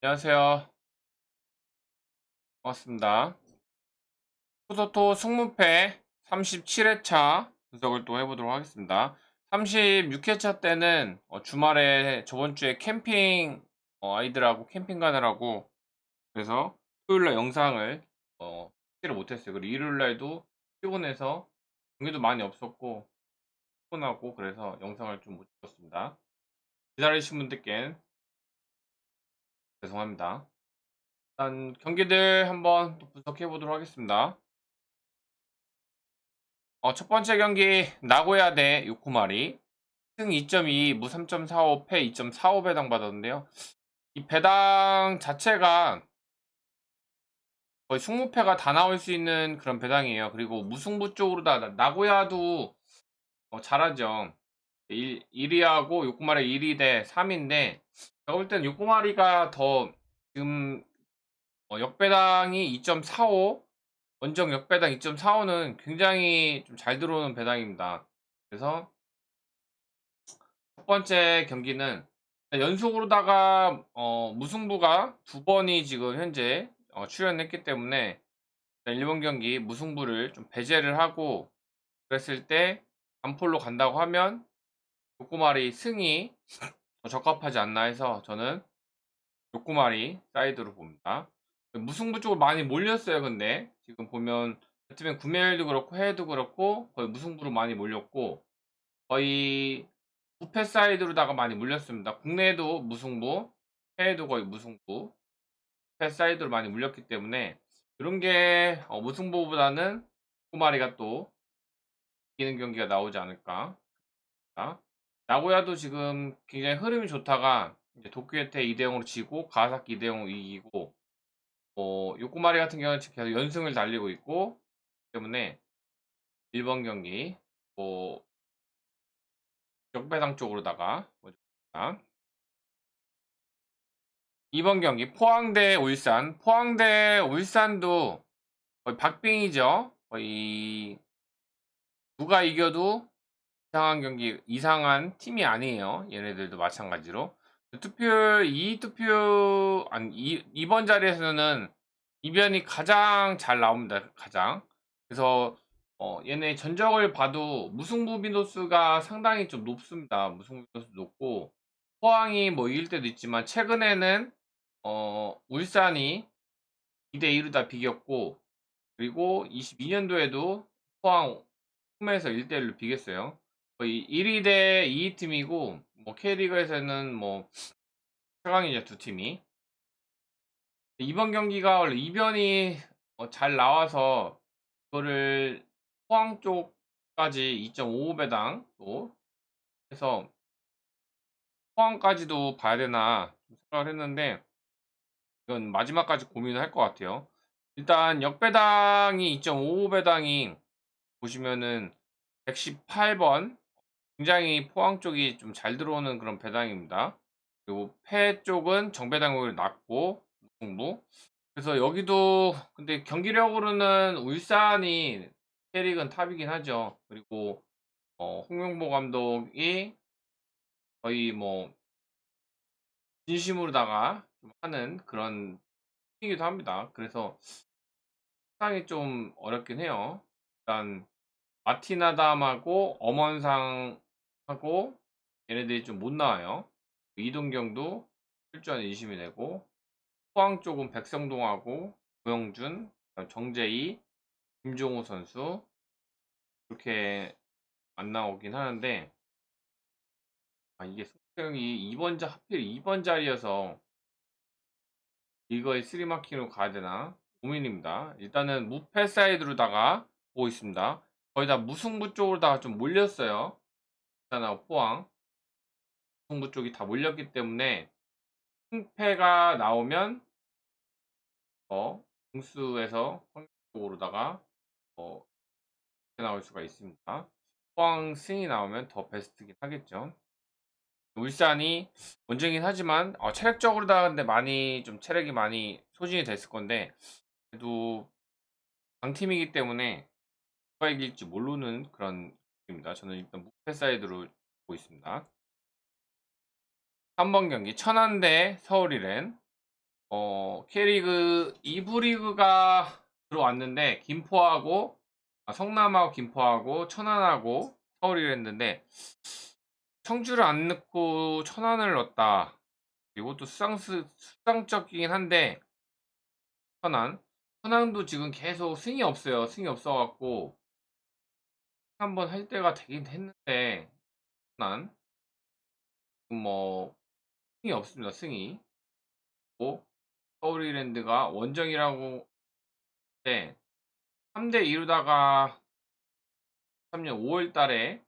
안녕하세요. 반갑습니다. 토토토 승무패 37회차 분석을 또 해보도록 하겠습니다. 36회차 때는 어, 주말에 저번 주에 캠핑 어, 아이들하고 캠핑 가느라고 그래서 토요일날 영상을 어, 찍지를 못했어요. 그리고 일요일날도 피곤해서 경기도 많이 없었고 피곤하고 그래서 영상을 좀 못 찍었습니다. 기다리신 분들께 죄송합니다. 일단 경기들 한번 또 분석해 보도록 하겠습니다. 어, 첫 번째 경기 나고야 대 요코마리 승 2.2, 무 3.45, 패 2.45 배당 받았는데요. 이 배당 자체가 거의 승무패가 다 나올 수 있는 그런 배당이에요. 그리고 무승부 쪽으로 다 나고야도 어, 잘하죠. 1, 1위하고 요코마리 1위 대 3위인데 제가 볼 때는 요코마리가 더 지금 어, 역배당이 2.45 원정 역배당 2.45는 굉장히 좀 잘 들어오는 배당입니다. 그래서 첫 번째 경기는 연속으로다가 어, 무승부가 두 번이 지금 현재 어, 출연했기 때문에 일본 경기 무승부를 좀 배제를 하고 그랬을 때 단폴로 간다고 하면 요코마리 승이 더 적합하지 않나 해서 저는 요코마리 사이드로 봅니다. 무승부 쪽으로 많이 몰렸어요. 근데 지금 보면 배트맨 구매율도 그렇고 해외도 그렇고 거의 무승부로 많이 몰렸고 거의 부패 사이드로다가 많이 몰렸습니다. 국내에도 무승부, 해외도 거의 무승부, 부패 사이드로 많이 물렸기 때문에 이런 게 어, 무승부보다는 코마리가 또 이기는 경기가 나오지 않을까. 나고야도 지금 굉장히 흐름이 좋다가 이제 도쿄에테 2대 0으로 지고 가사키 2대 0으로 이기고 어, 요코마리 같은 경우는 계속 연승을 달리고 있고 때문에 1번 경기 뭐 역배당 쪽으로다가 보여줍니다. 2번 경기 포항대 울산 포항대 울산도 거의 박빙이죠 거의 누가 이겨도 이상한 경기 이상한 팀이 아니에요. 얘네들도 마찬가지로. 투표율 2 투표 아니 2, 번 자리에서는 이변이 가장 잘 나옵니다 가장. 그래서 어, 얘네 전적을 봐도 무승부 빈도수가 상당히 좀 높습니다. 무승부 빈도수 높고. 포항이 뭐 이길 때도 있지만 최근에는 어, 울산이 2대2로 다 비겼고 그리고 22년도에도 포항 홈에서 1대1로 비겼어요 1위 대 2위 팀이고 뭐 K리그에서는 뭐 최강이죠 두 팀이 이번 경기가 원래 이변이 어, 잘 나와서 그거를 포항 쪽까지 2.55배당 또 해서 포항까지도 봐야 되나 생각을 했는데 이건 마지막까지 고민을 할 것 같아요. 일단 역배당이 2.55배당이 보시면은 118번 굉장히 포항 쪽이 좀 잘 들어오는 그런 배당입니다. 그리고 패 쪽은 정배당률이 낮고 무승부. 그래서 여기도 근데 경기력으로는 울산이 캐릭은 탑이긴 하죠. 그리고 어, 홍명보 감독이 거의 뭐 진심으로다가 좀 하는 그런 팀이기도 합니다. 그래서 상당히 좀 어렵긴 해요. 일단 마티나담하고 엄원상 하고 얘네들이 좀 못 나와요. 이동경도 출전 인심이 되고 포항 쪽은 백성동하고 고영준, 정재희, 김종호 선수 이렇게 안 나오긴 하는데 아 이게 승평이 2번 자 하필 2번 자리여서 이거에 쓰리마킹으로 가야 되나 고민입니다. 일단은 무패 사이드로다가 보고 있습니다. 거의 다 무승부 쪽으로다가 좀 몰렸어요. 일단하고 포항 무승부 쪽이 다 몰렸기 때문에 승패가 나오면 어 등수에서 쪽으로다가 어 나올 수가 있습니다. 포항 승이 나오면 더 베스트긴 하겠죠. 울산이 원정이긴 하지만 어, 체력적으로 다 근데 많이 좀 체력이 많이 소진이 됐을 건데 그래도 강팀이기 때문에 누가 이길지 모르는 그런 입니다. 저는 일단 무패 사이드로 보고 있습니다. 3번 경기 천안 대 서울이랜 어, K리그 2부 리그가 들어왔는데 김포하고 아, 성남하고 김포하고 천안하고 서울이 했는데 청주를 안 넣고 천안을 넣었다. 이것도 수상스, 수상적이긴 한데 천안 천안도 지금 계속 승이 없어요. 승이 없어갖고 한번 할 때가 되긴 했는데 천안 지금 뭐 승이 없습니다. 승이 고 서울이랜드가 원정이라고 때 3대 2로다가 3년 5월 달에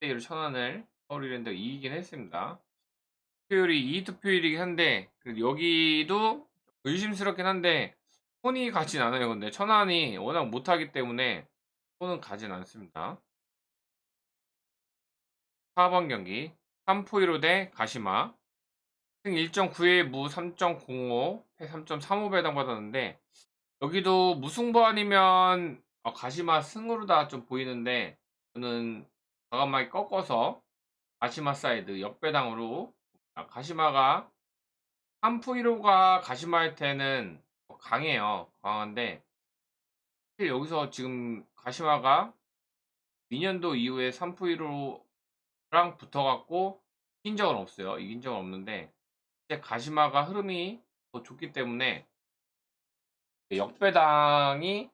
3대 2로 천안을 서울이랜드가 이기긴 했습니다. 투표율이 2 투표율이긴 한데 그래도 여기도 의심스럽긴 한데 손이 가진 않아요. 근데 천안이 워낙 못하기 때문에 손은 가진 않습니다. 4번 경기 3포1로 대 가시마 승 1.91, 무 3.05, 패 3.35 배 당 받았는데 여기도 무승부 아니면 어, 가시마 승으로 다 좀 보이는데 저는 과감하게 꺾어서 가시마 사이드 역배당으로 아, 가시마가 3포1호가 가시마한테는 어, 강해요. 강한데 여기서 지금 가시마가 2년도 이후에 3포1호랑 붙어갖고 이긴 적은 없어요. 이긴 적은 없는데 이제 가시마가 흐름이 더 좋기 때문에 역배당이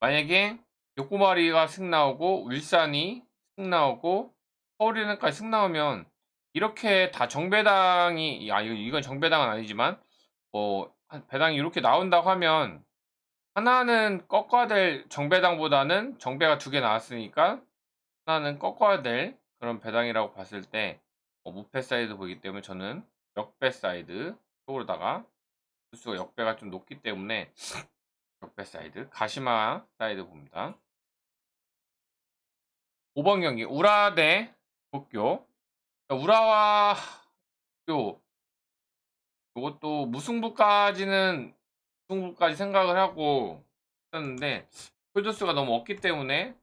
만약에 요코마리가 승 나오고 울산이 승 나오고 서울이는까지 승 나오면 이렇게 다 정배당이 아 이건 정배당은 아니지만 뭐 한- 배당이 이렇게 나온다고 하면 하나는 꺾어야 될 정배당보다는 정배가 두 개 나왔으니까 하나는 꺾어야 될 그런 배당이라고 봤을 때 어, 무패 사이드 보이기 때문에 저는 역배 사이드 쪽으로다가 수가 역배가 좀 높기 때문에 역배 사이드 가시마 사이드 봅니다. 5번 경기 우라 대 도쿄 우라와 도쿄 이것도 무승부까지는 무 승부까지 생각을 하고 했었는데 홀더수가 너무 없기 때문에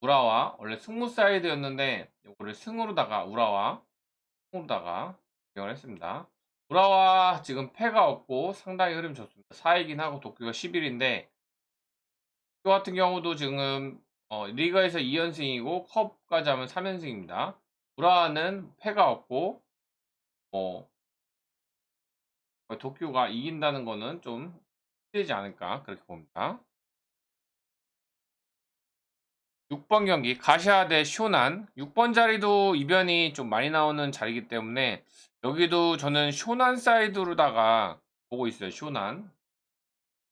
우라와 원래 승무 사이드였는데 이거를 승으로다가 우라와 승으로다가 변경을 했습니다. 우라와 지금 패가 없고 상당히 흐름 좋습니다. 4이긴 하고 도쿄가 11인데 도쿄 같은 경우도 지금 어, 리그에서 2연승이고 컵까지 하면 3연승입니다. 우라와는 패가 없고 뭐 도쿄가 이긴다는 거는 좀 힘들지 않을까? 그렇게 봅니다. 6번 경기 가시아 대 쇼난. 6번 자리도 이변이 좀 많이 나오는 자리이기 때문에 여기도 저는 쇼난 사이드로다가 보고 있어요 쇼난.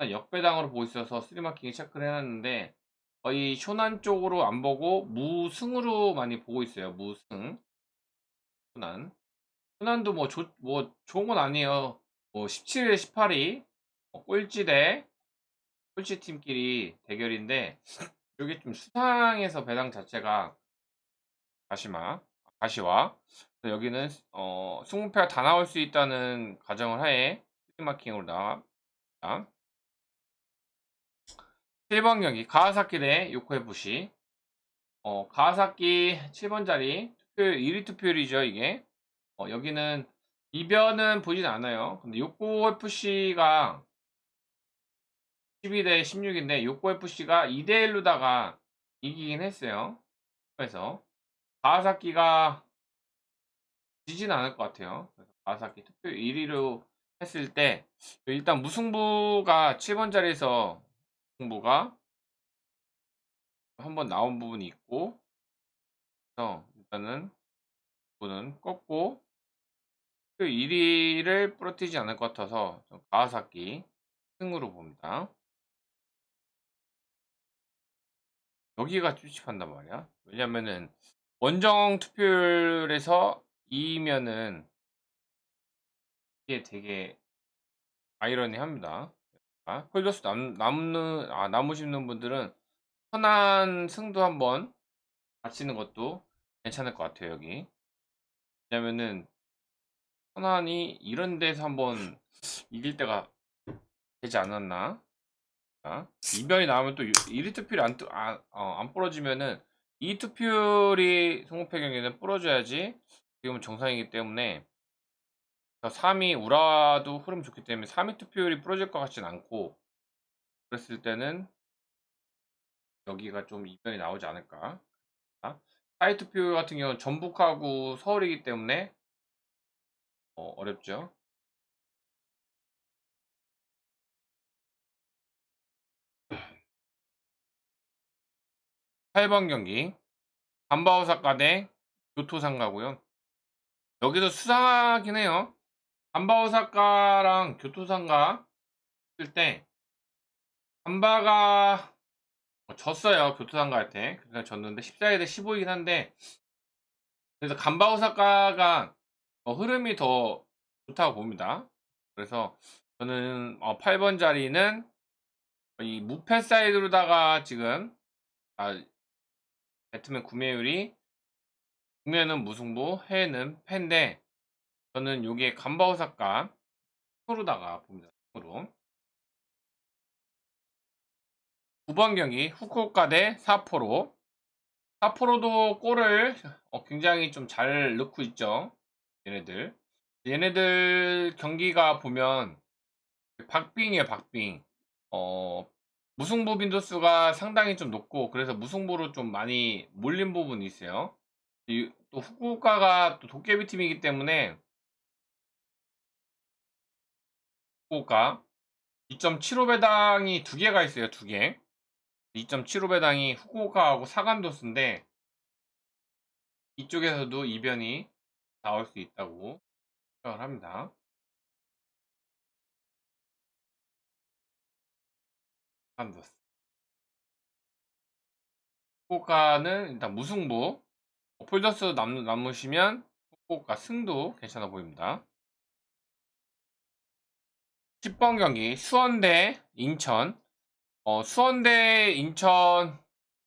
역배당으로 보고 있어서 스리마킹 체크를 해놨는데 거의 쇼난 쪽으로 안 보고 무승으로 많이 보고 있어요 무승. 쇼난. 쇼난도 뭐, 조, 뭐 좋은 건 아니에요. 뭐 17에 18이 뭐 꼴찌 대 꼴찌 팀끼리 대결인데 여기 좀 수상해서 배당 자체가 가시마 가시와. 여기는 어 20패가 다 나올 수 있다는 가정을 하에 스리마킹으로 나갑니다. 7번 경기 가와사키 대 요코FC 어 가와사키 7번 자리 투표율 1위 투표율이죠 이게. 어 여기는 이변은 보진 않아요. 근데 요코FC가 12대 16인데 요코FC가 2대 1로다가 이기긴 했어요. 그래서 가와사키가 지진 않을 것 같아요. 그래서 가와사키 투표 1위로 했을 때 일단 무승부가 7번 자리에서 무승부가 한번 나온 부분이 있고 그래서 일단은 부분은 꺾고 1위를 부러뜨리지 않을 것 같아서 가와사키 승으로 봅니다. 여기가 찝찝한단 말이야. 왜냐면은 원정 투표율에서 2면은 이게 되게 아이러니합니다. 아, 홀더스 남, 남는 아 남으시는 분들은 편한 승도 한번 가시는 것도 괜찮을 것 같아요 여기. 왜냐면은 천안이 이런 데서 한번 이길 때가 되지 않았나? 자, 이변이 나오면 또 1위 투표율이 안, 뜨- 안, 어, 안 부러지면은 2 투표율이 송무패 경기는 부러져야지 지금은 정상이기 때문에 3위 우라도 흐름 좋기 때문에 3위 투표율이 부러질 것 같진 않고 그랬을 때는 여기가 좀 이변이 나오지 않을까. 4위 투표율 같은 경우는 전북하고 서울이기 때문에 어, 어렵죠. 팔번 경기 간바오사카 대 교토상가고요. 여기도 수상하긴 해요. 간바오사카랑 교토상가 쓸때 간바가 졌어요. 교토상가한테. 그래서 졌는데 14위 대 15이긴 한데 그래서 간바오사카가 어, 흐름이 더 좋다고 봅니다. 그래서 저는 어, 8번 자리는 이 무패 사이드로다가 지금 아, 배트맨 구매율이 국내는 무승부, 해외는 패인데 저는 요게 간바오사카 프로다가 봅니다. 프로. 9번 경기 후쿠오카 대 사포로. 사포로도 골을 어, 굉장히 좀 잘 넣고 있죠. 얘네들. 얘네들 경기가 보면 박빙이에요, 박빙. 어, 무승부 빈도수가 상당히 좀 높고 그래서 무승부로 좀 많이 몰린 부분이 있어요. 이- 또 후쿠오카가 또 도깨비 팀이기 때문에 후쿠오카 2.75배당이 두 개가 있어요, 두 개. 2.75배당이 후쿠오카하고 사간도스인데 이쪽에서도 이변이 나올 수 있다고 생각을 합니다. 사간도스. 후쿠오카는 일단 무승부. 폴더스 남, 남으시면 후쿠오카 승도 괜찮아 보입니다. 10번 경기 수원 대 인천. 어, 수원 대 인천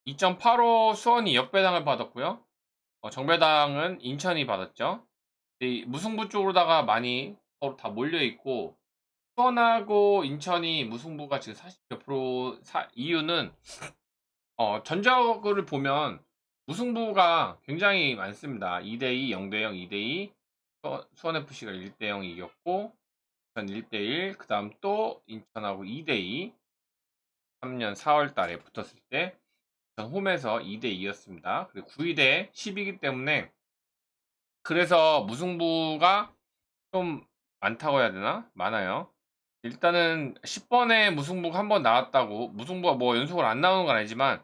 2.85 수원이 역배당을 받았고요. 어, 정배당은 인천이 받았죠. 이 무승부 쪽으로다가 많이 서로 다 몰려 있고 수원하고 인천이 무승부가 지금 40몇 프로 사, 이유는 어, 전적을 보면 무승부가 굉장히 많습니다. 2대2, 0대0, 2대2 수원FC가 1대0 이겼고 인천 1대1 그 다음 또 인천하고 2대2 3년 4월 달에 붙었을 때전 홈에서 2대2였습니다. 그리고 9위 대 10이기 때문에 그래서 무승부가 좀 많다고 해야 되나? 많아요. 일단은 10번에 무승부가 한 번 나왔다고 무승부가 뭐 연속으로 안 나오는 건 아니지만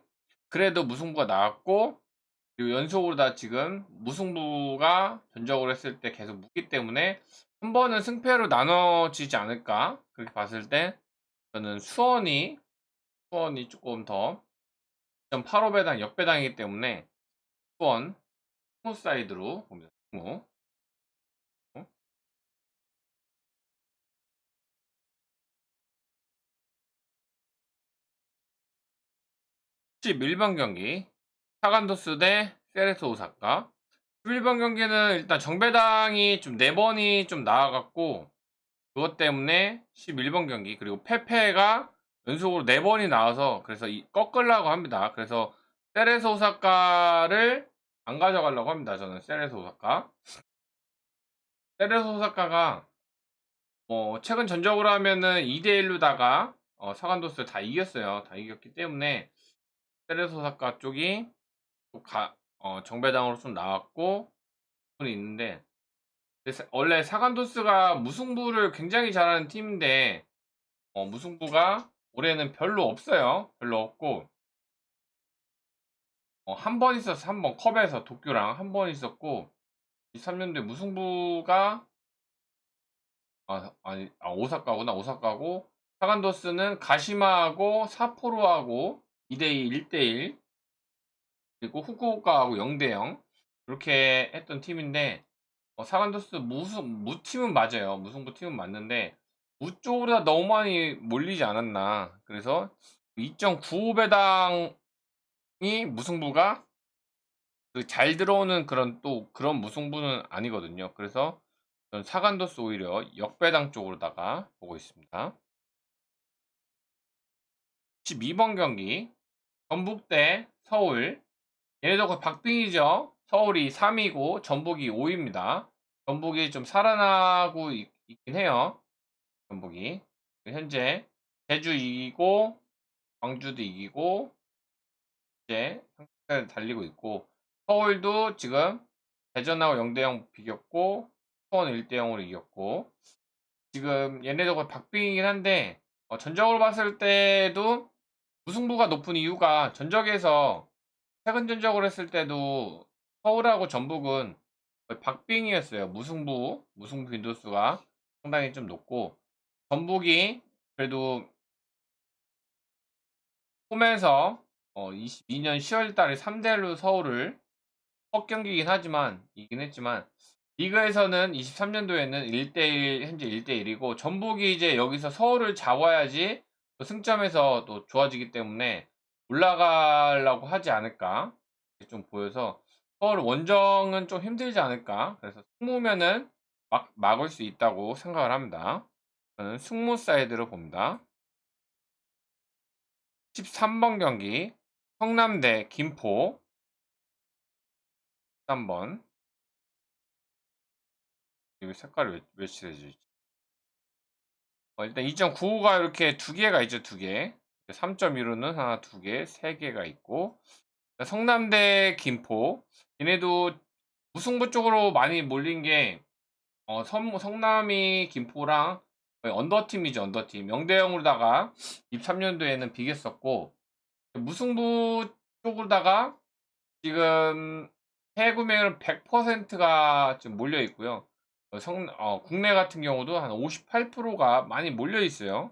그래도 무승부가 나왔고 그리고 연속으로 다 지금 무승부가 전적으로 했을 때 계속 묻기 때문에 한 번은 승패로 나눠지지 않을까 그렇게 봤을 때 저는 수원이 수원이 조금 더 2.85배당 역배당이기 때문에 수원 스무 사이드로 봅니다. 11번 경기 사간도스 대 세레스 오사카 11번 경기는 일단 정배당이 좀 4번이 좀 나와갖고 그것 때문에 11번 경기 그리고 페페가 연속으로 4번이 나와서 그래서 이, 꺾으려고 합니다. 그래서 세레스 오사카를 안 가져가려고 합니다. 저는 세레스 오사카 세레스 오사카가 뭐 최근 전적으로 하면은 2대1로다가 어, 사간도스를 다 이겼어요. 다 이겼기 때문에 오사카 쪽이 또 가, 어, 정배당으로 좀 나왔고 분이 있는데 원래 사간도스가 무승부를 굉장히 잘하는 팀인데 어, 무승부가 올해는 별로 없어요. 별로 없고 어, 한 번 있었어. 한 번 컵에서 도쿄랑 한 번 있었고 23년도에 무승부가 아, 아니 아, 오사카구나 오사카고 사간도스는 가시마하고 사포로하고 2대2 1대1 그리고 후쿠오카하고 0대0 이렇게 했던 팀인데 어, 사간도스 무승 무팀은 맞아요. 무승부 팀은 맞는데 무 쪽으로 너무 많이 몰리지 않았나. 그래서 2.95배당이 무승부가 그 잘 들어오는 그런 또 그런 무승부는 아니거든요. 그래서 저는 사간도스 오히려 역배당 쪽으로다가 보고 있습니다. 12번 경기 전북 대 서울 얘네도 그 박빙이죠. 서울이 3위고 전북이 5위입니다. 전북이 좀 살아나고 있, 긴 해요. 전북이 현재 제주 이기고 광주도 이기고 이제 상승세를 달리고 있고 서울도 지금 대전하고 0대0 비겼고 수원 1대0으로 이겼고 지금 얘네도 거의 박빙이긴 한데 어, 전적으로 봤을 때도 무승부가 높은 이유가 전적에서 최근 전적으로 했을 때도 서울하고 전북은 박빙이었어요. 무승부, 무승부 빈도수가 상당히 좀 높고 전북이 그래도 홈에서 어, 22년 10월 달에 3대1로 서울을 첫 경기이긴 하지만 이긴 했지만 리그에서는 23년도에는 1대1 현재 1대1이고 전북이 이제 여기서 서울을 잡아야지 또 승점에서 또 좋아지기 때문에 올라가려고 하지 않을까? 좀 보여서 서울 원정은 좀 힘들지 않을까? 그래서 승무면은 막, 막을 수 있다고 생각을 합니다. 저는 승무 사이드로 봅니다. 13번 경기. 성남대 김포. 13번. 여기 색깔이 왜, 왜 칠해지지? 어, 일단 2.95가 이렇게 두 개가 있죠, 두 개. 3.15는 하나, 두 개, 세 개가 있고. 성남대 김포. 얘네도 무승부 쪽으로 많이 몰린 게, 어, 성, 성남이 김포랑 언더팀이죠, 언더팀. 0대0으로다가 23년도에는 비겼었고, 무승부 쪽으로다가 지금 해구매율은 100%가 지금 몰려 있고요. 어, 성, 어, 국내 같은 경우도 한 58%가 많이 몰려 있어요.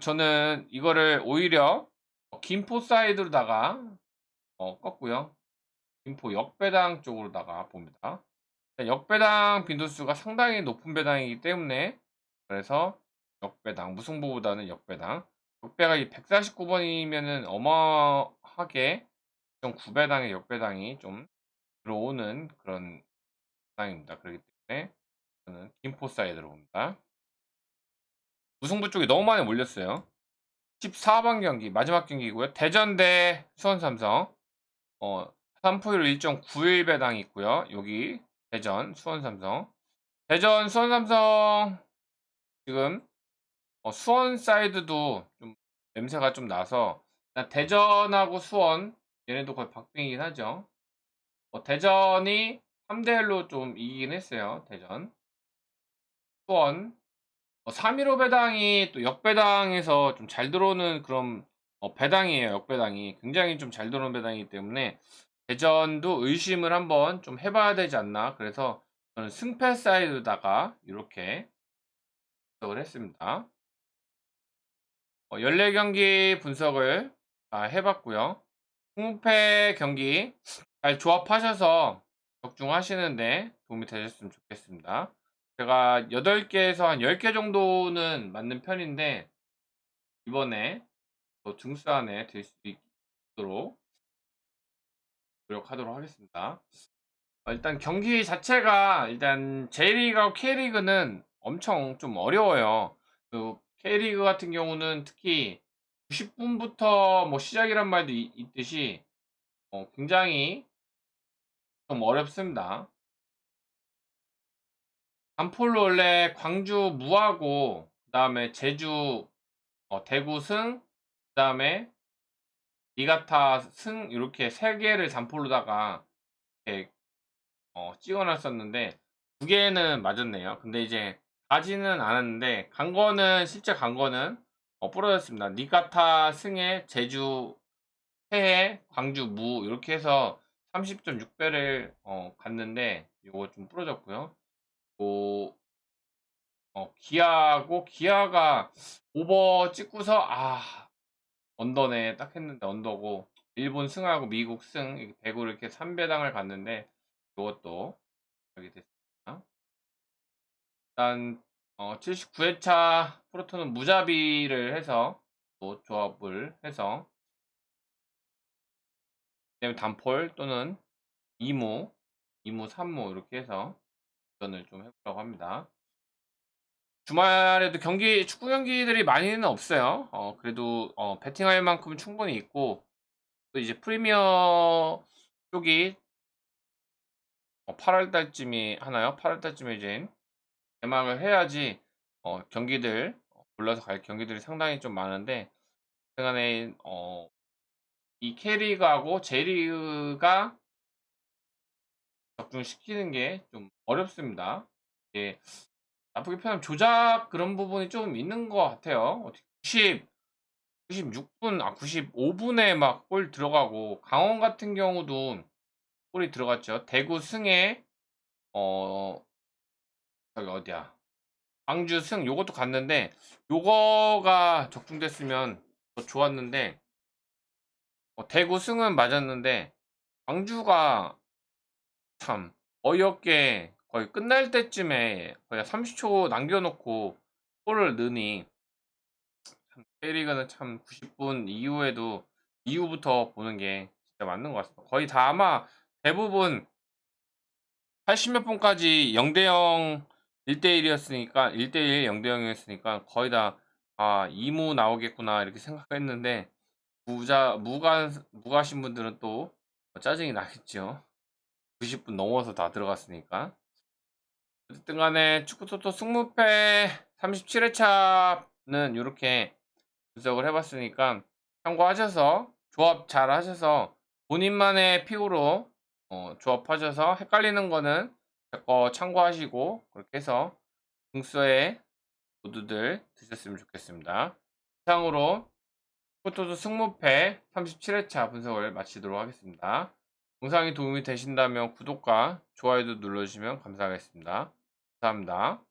저는 이거를 오히려 김포 사이드로다가 어, 껐고요. 김포 역배당 쪽으로다가 봅니다. 역배당 빈도수가 상당히 높은 배당이기 때문에 그래서 역배당 무승부보다는 역배당 역배가 149번이면은 어마하게 좀 9배당의 역배당이 좀 들어오는 그런 배당입니다. 그렇기 때문에 저는 김포 사이드로 봅니다. 무승부 쪽이 너무 많이 몰렸어요. 14번 경기 마지막 경기고요. 대전 대 수원 삼성. 어, 3포율 1.91 배당이 있고요. 여기 대전 수원 삼성. 대전 수원 삼성 지금 어, 수원 사이드도 좀 냄새가 좀 나서 대전하고 수원 얘네도 거의 박빙이긴 하죠. 어, 대전이 3대 1로 좀 이기긴 했어요. 대전. 어, 315 배당이 또 역배당에서 좀 잘 들어오는 그런 어, 배당이에요. 역배당이. 굉장히 좀 잘 들어오는 배당이기 때문에 대전도 의심을 한번 좀 해봐야 되지 않나. 그래서 저는 승패 사이드다가 이렇게 분석을 했습니다. 어, 14경기 분석을 다 해봤고요. 승패 경기 잘 조합하셔서 적중하시는데 도움이 되셨으면 좋겠습니다. 제가 8개에서 한 10개 정도는 맞는 편인데 이번에 더 등수 안에 들 수 있도록 노력하도록 하겠습니다. 어, 일단 경기 자체가 일단 J리그하고 K리그는 엄청 좀 어려워요. 그 K리그 같은 경우는 특히 90분부터 뭐 시작이란 말도 있, 있듯이 어, 굉장히 좀 어렵습니다. 안폴로 원래 광주 무하고 그다음에 제주 어, 대구 승 그다음에 니가타 승 이렇게 세 개를 잔폴로다가 어, 찍어놨었는데 두 개는 맞았네요. 근데 이제 가지는 않았는데 간 거는 실제 간 거는 어, 부러졌습니다. 니가타 승에 제주 해해 광주 무 이렇게 해서 30.6배를 어, 갔는데 이거 좀 부러졌고요. 또 어, 기아고 기아가 오버 찍고서 아 언더네 딱 했는데 언더고 일본 승하고 미국 승 대구 이렇게 3배당을 갔는데 이것도 여기 됐습니다. 일단 어, 79회차 프로토는 무자비를 해서 또 조합을 해서 단폴 또는 이무, 이무, 삼무 이렇게 해서 도전을 좀 해보려고 합니다. 주말에도 경기 축구 경기들이 많이는 없어요. 어, 그래도 어, 배팅할 만큼 충분히 있고 또 이제 프리미어 쪽이 8월 달쯤이 하나요? 8월 달쯤에 이제 개막을 해야지 어, 경기들 올라서 갈 경기들이 상당히 좀 많은데 그간에 어, 이 K리그하고 J리그가 적중시키는 게 좀 어렵습니다. 이게 나쁘게 표현하면 조작 그런 부분이 좀 있는 것 같아요. 어떻게 90, 96분, 아 95분에 막 골 들어가고 강원 같은 경우도 골이 들어갔죠. 대구 승에 어 저기 어디야? 광주 승 요것도 갔는데 요거가 적중됐으면 더 좋았는데 어, 대구 승은 맞았는데 광주가 참 어이없게 거의 끝날 때쯤에 거의 30초 남겨놓고 골을 넣으니 참 K리그는 참 90분 이후에도 이후부터 보는 게 진짜 맞는 것 같습니다. 거의 다 아마 대부분 80몇 분까지 0대0 1대1이었으니까 1대1 0대0이었으니까 거의 다 아, 이무 나오겠구나 이렇게 생각했는데 무자 무가 무가신 분들은 또 짜증이 나겠죠. 90분 넘어서 다 들어갔으니까. 어쨌든 간에 축구토토 승무패 37회차는 이렇게 분석을 해봤으니까 참고하셔서 조합 잘 하셔서 본인만의 픽으로 어, 조합하셔서 헷갈리는 거는 제거 참고하시고 그렇게 해서 등수에 모두들 드셨으면 좋겠습니다. 이상으로 축구토토 승무패 37회차 분석을 마치도록 하겠습니다. 영상이 도움이 되신다면 구독과 좋아요도 눌러주시면 감사하겠습니다. 감사합니다.